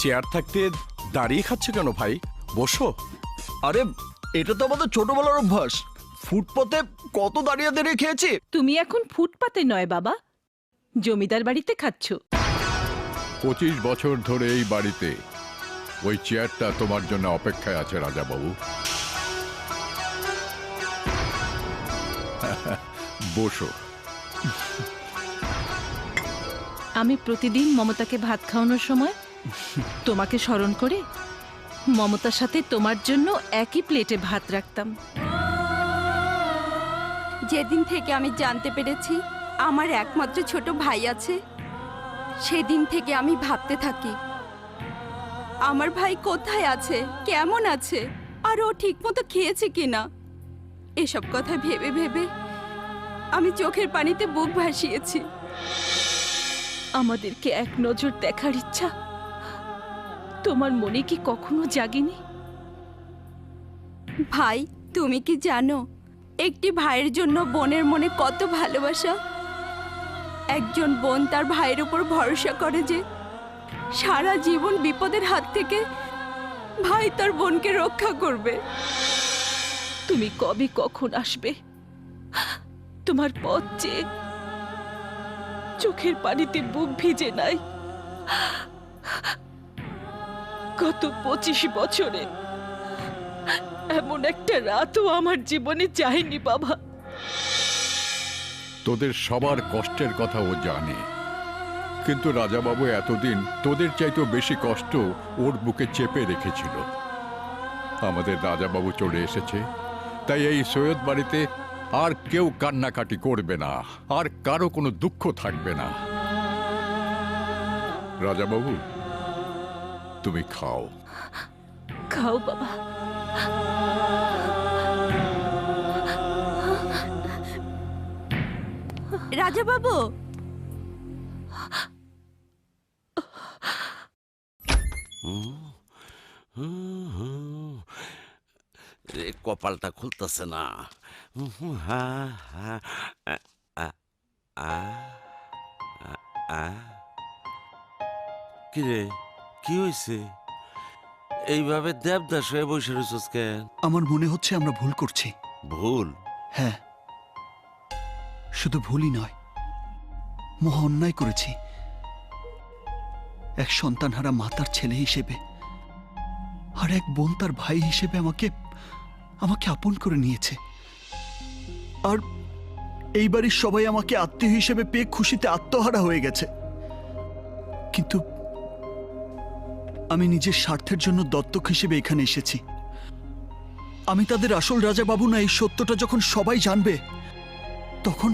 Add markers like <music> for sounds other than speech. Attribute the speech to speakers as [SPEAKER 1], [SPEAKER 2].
[SPEAKER 1] Chair থাকতে দাঁড়িয়ে খাচ্ছে কেন ভাই? বসো।
[SPEAKER 2] আরে এটা তো আমাদের ছোটবেলার অভ্যাস। ফুটপাতে কত দাঁড়িয়ে দাঁড়িয়ে খেয়েছি?
[SPEAKER 3] তুমি এখন ফুটপাতে নয় বাবা। জমিদার বাড়িতে খাচ্ছ।
[SPEAKER 4] পঁচিশ বছর ধরে এই বাড়িতে। ওই চেয়ারটা তোমার জন্য অপেক্ষায় আছে রাজাবাবু। <laughs> বসো।
[SPEAKER 3] আমি প্রতিদিন মমতাকে ভাত খাওয়ানোর সময় তোমাকে স্মরণ করে মমতার সাথে তোমার জন্য একই প্লেটে ভাত রাখতাম।
[SPEAKER 5] যেদিন থেকে আমি জানতে পেরেছি আমার একমাত্র ছোট ভাই আছে, সেদিন থেকে আমি ভাবতে থাকি, আমার ভাই কোথায় আছে, কেমন আছে, আর ও ঠিকমতো খেয়েছে কিনা? এসব কথা ভেবে ভেবে আমি চোখের পানিতে বুক ভাসিয়েছি।
[SPEAKER 3] আমাদেরকে এক নজর দেখার ইচ্ছা তোমার মনে কি কখনো জাগেনি?
[SPEAKER 5] ভাই তুমি কি জানো একটি ভাইয়ের জন্য বোনের মনে কত ভালোবাসা? একজন বোন তার ভাইয়ের উপর ভরসা করে যে সারা জীবন বিপদের হাত থেকে ভাই তার বোনকে রক্ষা করবে।
[SPEAKER 3] তুমি কবে কখন আসবে? তোমার পথ চেয়ে চোখের পানিতে বুক ভিজে নাই। গত পঁচিশ বছরে। এমন একটা রাতও আমার জীবনে যায়নি, বাবা।
[SPEAKER 4] তোদের সবার কষ্টের কথা ও জানে। কিন্তু রাজাবাবু এতদিন তোদের চাইতেও বেশি কষ্ট ওর বুকে চেপে রেখেছিল। আমাদের রাজাবাবু চলে এসেছে, তাই এই সৈয়দ বাড়িতে আর কেউ কান্নাকাটি করবে না, আর কারও কোনো দুঃখ থাকবে না। রাজাবাবু তুমি খাও
[SPEAKER 3] খাও বাবা
[SPEAKER 5] রাজা বাবু
[SPEAKER 6] রে কপালটা খুলতেছে না হুম, হা, হা, আ, আ, আ, আ, আ। কি রে কি হয়েছে এইভাবে দেবদাস হয়ে বসে রয়েছিস কেন?
[SPEAKER 7] আমার মনে হচ্ছে আমরা ভুল করছি।
[SPEAKER 6] ভুল?
[SPEAKER 7] হ্যাঁ। শুধু ভুলই নয় মহা অন্যায় করেছি। এক সন্তানহারা মাতার ছেলে হিসেবে আর এক বোন তার ভাই হিসেবে আমাকে আমাকে আপন করে নিয়েছে। আর এই বাড়ির সবাই আমাকে আত্মীয় হিসেবে পেয়ে খুশিতে আত্মহারা হয়ে গেছে। কিন্তু আমি নিজের স্বার্থের জন্য দত্তক হিসেবে এখানে এসেছি। আমি তাদের আসল রাজা বাবু না, এই সত্যটা যখন সবাই জানবে, তখন